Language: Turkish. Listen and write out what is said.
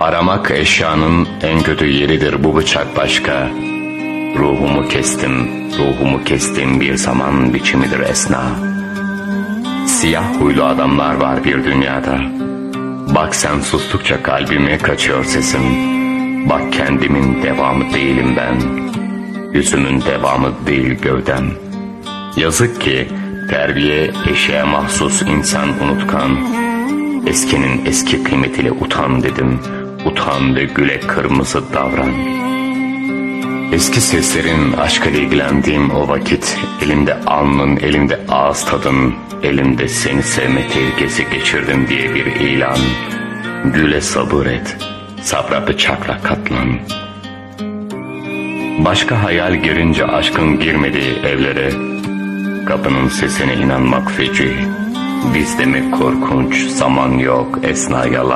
Aramak eşyanın en kötü yeridir bu bıçak başka. Ruhumu kestim, ruhumu kestim bir zaman biçimidir esna. Siyah huylu adamlar var bir dünyada. Bak sen sustukça kalbime kaçıyor sesim. Bak kendimin devamı değilim ben. Yüzümün devamı değil gövdem. Yazık ki terbiye eşeğe mahsus insan unutkan. Eskinin eski kıymetiyle utan dedim. Utan ve güle kırmızı davran. Eski seslerin aşkla ilgilendiğim o vakit elimde alnın, elimde ağız tadın, elimde seni sevme tehlikesi geçirdim diye bir ilan. Güle sabır et, sabra bıçakla katlan. Başka hayal girince aşkın girmediği evlere, kapının sesine inanmak feci. Bizde mi korkunç, zaman yok, esna yalan.